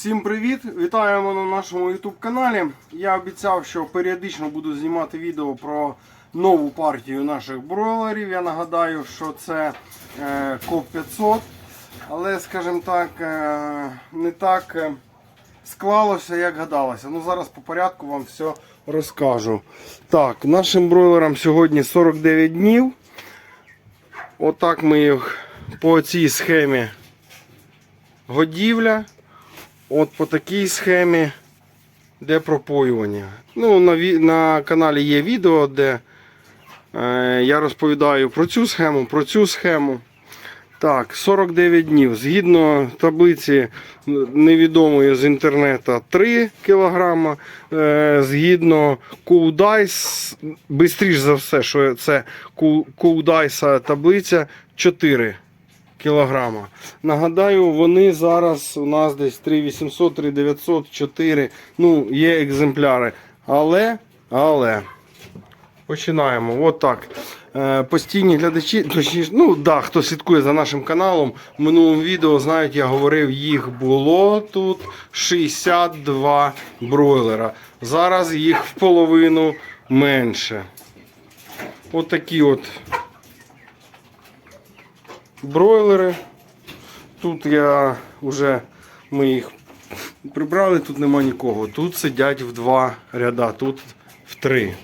Всім привіт! Вітаємо на нашому YouTube каналі. Я обіцяв, що періодично буду знімати відео про нову партію наших бройлерів. Я нагадаю, що це е, КОП 500, але, скажімо так, е, не так е, склалося, як гадалося. Ну, зараз по порядку вам все розкажу. Так, нашим бройлерам сьогодні 49 днів. Отак ми їх по цій схемі годівля. От по такій схемі, де пропоювання. Ну, на, на каналі є відео, де е, я розповідаю про цю схему, про цю схему. Так, 49 днів. Згідно таблиці невідомої з інтернету 3 кг. Е, згідно Коудайс, швидше за все, що це Коудайса таблиця 4 кілограма. Нагадаю, вони зараз у нас десь 3800, 3900, 4. Ну, є екземпляри. Але, але. Починаємо. От так. Е, постійні глядачі, точніше, ну да, хто слідкує за нашим каналом, в минулому відео, знають, я говорив, їх було тут 62 бройлера. Зараз їх в половину менше. От такі от бройлери. Тут я вже ми їх прибрали, тут нема нікого. Тут сидять в два ряда, тут в три.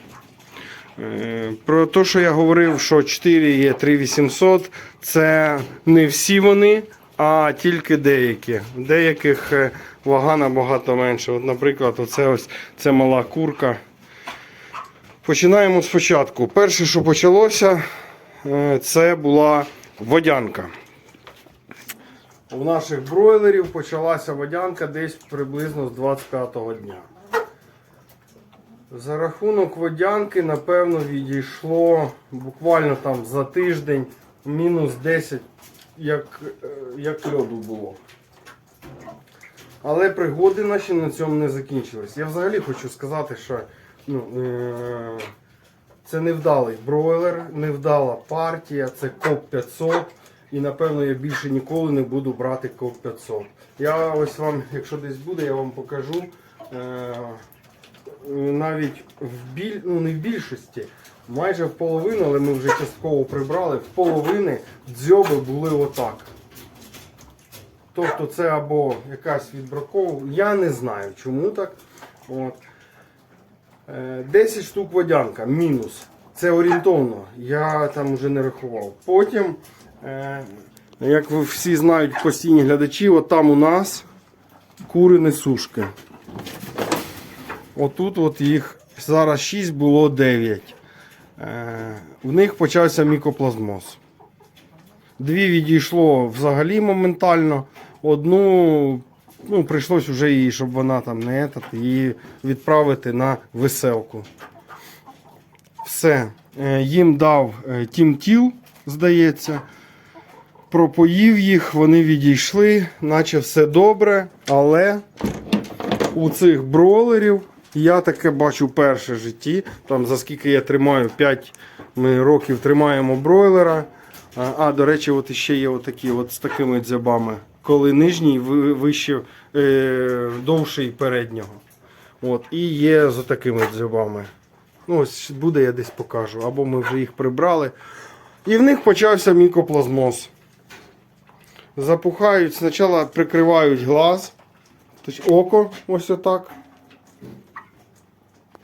Е, Про те, що я говорив, що 4 є 3800, це не всі вони, а тільки деякі. Деяких е, вага набагато менше. От, наприклад, оце ось це мала курка. Починаємо спочатку. Перше, що почалося, е, це була водянка. У наших бройлерів почалася водянка десь приблизно з 25-го дня. За рахунок водянки, напевно, відійшло буквально там за тиждень мінус 10, як, е, як льоду було. Але пригоди наші на цьому не закінчились. Я взагалі хочу сказати, що ну, е- це невдалий бройлер, невдала партія, це КОП 500. І напевно я більше ніколи не буду брати КОП 500. Я ось вам, якщо десь буде, я вам покажу. Е- навіть в біль... ну, не в більшості, майже в половину, але ми вже частково прибрали, в половини дзьоби були отак. Тобто це або якась відбраковка, я не знаю чому так. От. Е, 10 штук водянка, мінус. Це орієнтовно, я там вже не рахував. Потім, е, як ви всі знають постійні глядачі, от там у нас кури несушки. Отут от їх зараз 6 було 9. Е, в них почався мікоплазмоз. Дві відійшло взагалі моментально. Одну ну, прийшлось вже її, щоб вона там не етат, її відправити на веселку. Все. Е, їм дав е, Тім Тіл, здається. Пропоїв їх, вони відійшли, наче все добре, але у цих бройлерів я таке бачу перше в житті. Там за скільки я тримаю 5 ми років тримаємо бройлера. А, до речі, от іще є отакі от з такими дзьобами. Коли нижній ви- вище е, довший переднього. От, і є з такими дзьобами. Ну, ось буде, я десь покажу. Або ми вже їх прибрали. І в них почався мікоплазмоз. Запухають, спочатку прикривають глаз, тобто око, ось отак.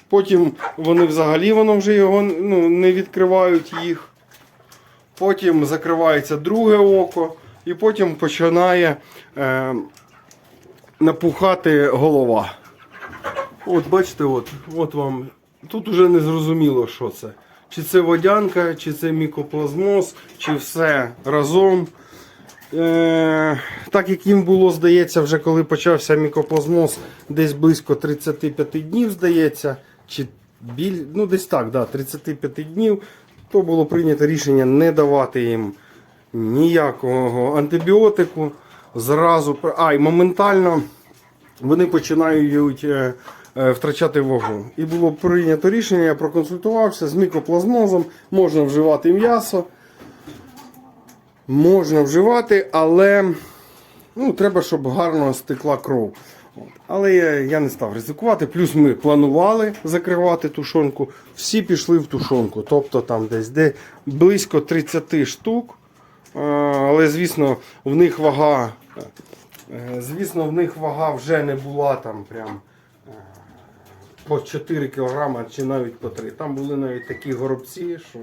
Потім вони взагалі воно вже його ну, не відкривають їх. Потім закривається друге око, і потім починає е, напухати голова. От бачите, от, от вам. Тут уже не зрозуміло, що це. Чи це водянка, чи це мікоплазмоз, чи все разом. Е, так як їм було, здається, вже коли почався мікоплазмоз, десь близько 35 днів, здається, чи біль, ну десь так, да, 35 днів, то було прийнято рішення не давати їм ніякого антибіотику. Зразу, а, і моментально вони починають е, е, втрачати вагу. І було прийнято рішення, я проконсультувався з мікоплазмозом, можна вживати м'ясо. Можна вживати, але ну, треба, щоб гарно стекла кров. Але я, я не став ризикувати. Плюс ми планували закривати тушонку. Всі пішли в тушонку. Тобто там десь де близько 30 штук. Але звісно, в них вага. е, Звісно, в них вага вже не була там прям е, по 4 кг чи навіть по 3. Там були навіть такі горобці, що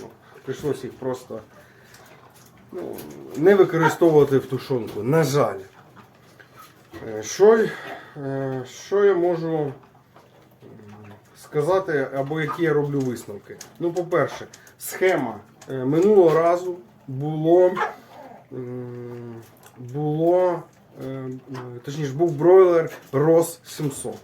ну, прийшлося їх просто ну, не використовувати в тушонку. На жаль. Е, Що, що я можу сказати, або які я роблю висновки? Ну, по-перше, схема минулого разу було, було е, точніше, був бройлер ROS 700.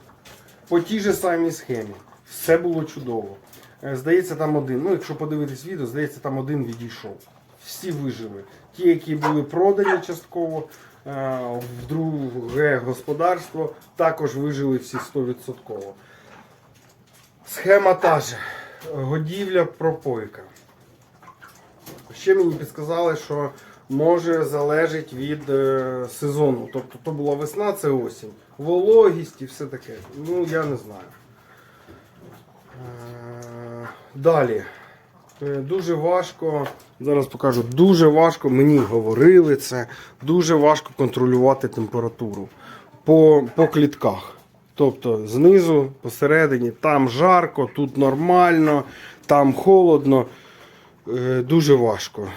По тій же самій схемі. Все було чудово. Е, Здається, там один. Ну, якщо подивитись відео, здається, там один відійшов. Всі вижили. Ті, які були продані частково е, в друге господарство, також вижили всі 100%. Схема та ж. Годівля пропойка. Ще мені підсказали, що може залежить від е, сезону. Тобто то була весна, це осінь. Вологість і все таке. Ну, я не знаю. Е, Далі. Е, Дуже важко, зараз покажу, дуже важко, мені говорили це, дуже важко контролювати температуру по, по клітках. Тобто знизу, посередині, там жарко, тут нормально, там холодно. Е, Дуже важко.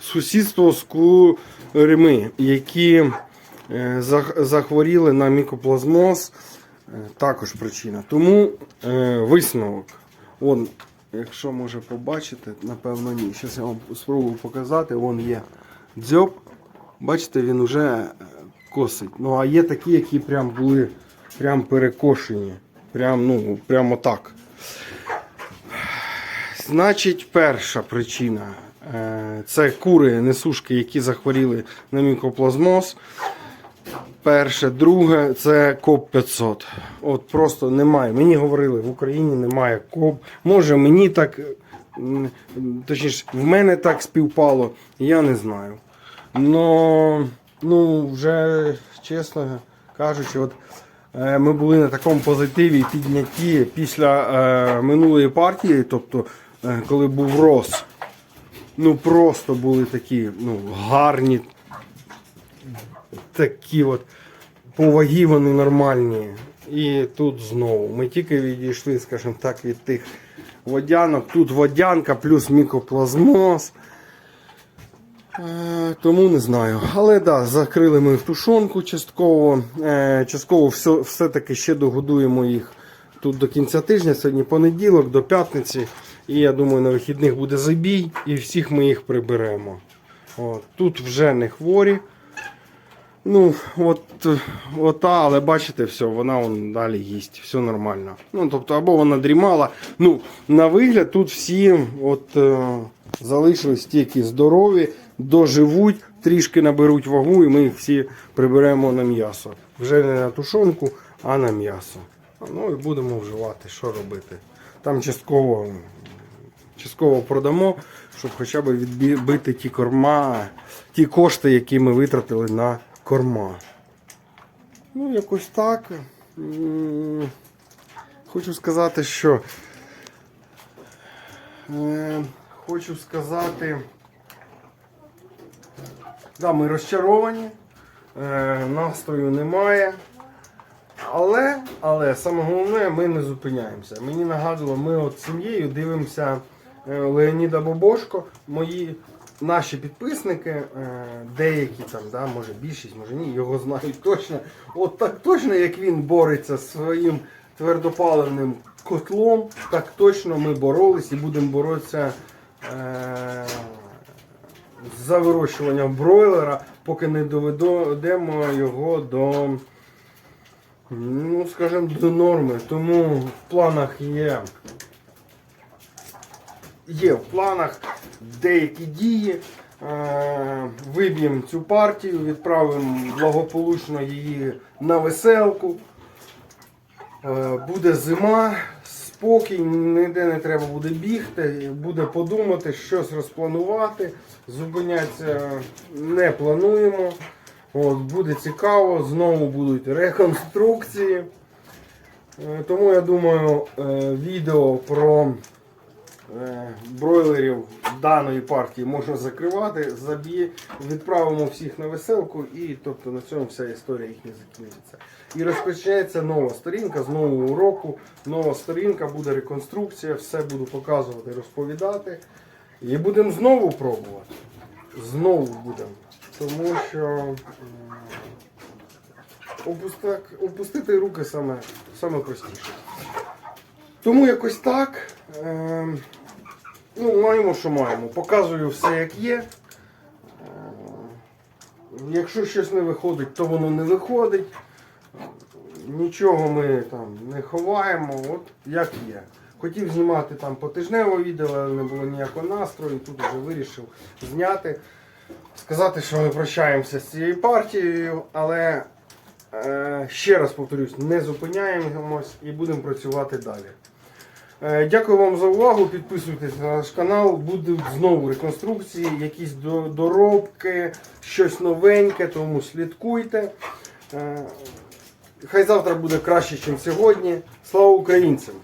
Сусідство з курми, які е, захворіли на мікоплазмоз, е, також причина. Тому висновок. Вон, якщо може побачити, напевно ні. Зараз я вам спробую показати. Вон є дзьоб. Бачите, він вже косить. Ну, а є такі, які прям були прям перекошені. Прям, ну, прямо так. Значить, перша причина е, це кури несушки, які захворіли на мікоплазмоз. Перше, друге, це КОП 500. От просто немає. Мені говорили, в Україні немає КОП. Може мені так, точніше, в мене так співпало, я не знаю. Но, ну, вже чесно кажучи, от е, ми були на такому позитиві піднятті після е, минулої партії, тобто, коли був роз. Ну просто були такі ну, гарні такі от по вони нормальні. І тут знову. Ми тільки відійшли, скажімо так, від тих водянок. Тут водянка плюс мікоплазмоз. Е, Тому не знаю. Але да, закрили ми в тушонку частково. Е, Частково все, все-таки ще догодуємо їх тут до кінця тижня. Сьогодні понеділок, до п'ятниці. І я думаю, на вихідних буде забій, і всіх ми їх приберемо. От. Тут вже не хворі. Ну, от, е, ота, але бачите, все, вона вон далі їсть, все нормально. Ну, тобто, або вона дрімала. Ну, на вигляд тут всі от, е, залишились ті, які здорові, доживуть, трішки наберуть вагу, і ми їх всі приберемо на м'ясо. Вже не на тушонку, а на м'ясо. Ну і будемо вживати, що робити. Там частково, частково продамо, щоб хоча б відбити ті корма, ті кошти, які ми витратили на корма. Ну, якось так. Хочу сказати, що. Е, хочу сказати. Да, ми розчаровані, е, настрою немає. Але, але саме головне, ми не зупиняємося. Мені нагадувало, ми от сім'єю дивимося Леоніда Бобошко. Мої наші підписники, е, деякі там, да, може більшість, може ні, його знають точно. От так точно, як він бореться зі своїм твердопаливним котлом, так точно ми боролись і будемо боротися. Е, за вирощуванням бройлера, поки не доведемо його до, ну, скажімо, до норми. Тому в планах є. Є в планах деякі дії. Е, Виб'ємо цю партію, відправимо благополучно її на веселку. Е, Буде зима, спокій, ніде не треба буде бігти, буде подумати, щось розпланувати. Зупинятися не плануємо. От, буде цікаво, знову будуть реконструкції. Е, Тому я думаю, відео про бройлерів даної партії можна закривати. Заб'є, відправимо всіх на веселку і тобто на цьому вся історія їхня закінчиться. І розпочнеться нова сторінка з нового року. Нова сторінка, буде реконструкція, все буду показувати, розповідати. І будемо знову пробувати. Знову будемо. Тому що опустити руки саме, саме простіше. Тому якось так. Ем, ну, маємо, що маємо. Показую все, як є. Ем, якщо щось не виходить, то воно не виходить. Нічого ми там не ховаємо, от як є. Хотів знімати там потижневе відео, але не було ніякого настрою. Тут вже вирішив зняти. Сказати, що ми прощаємося з цією партією, але е, ще раз повторюсь, не зупиняємось і будемо працювати далі. Е, Дякую вам за увагу. Підписуйтесь на наш канал. Будуть знову реконструкції, якісь доробки, щось новеньке, тому слідкуйте. Е, Хай завтра буде краще, ніж сьогодні. Слава українцям!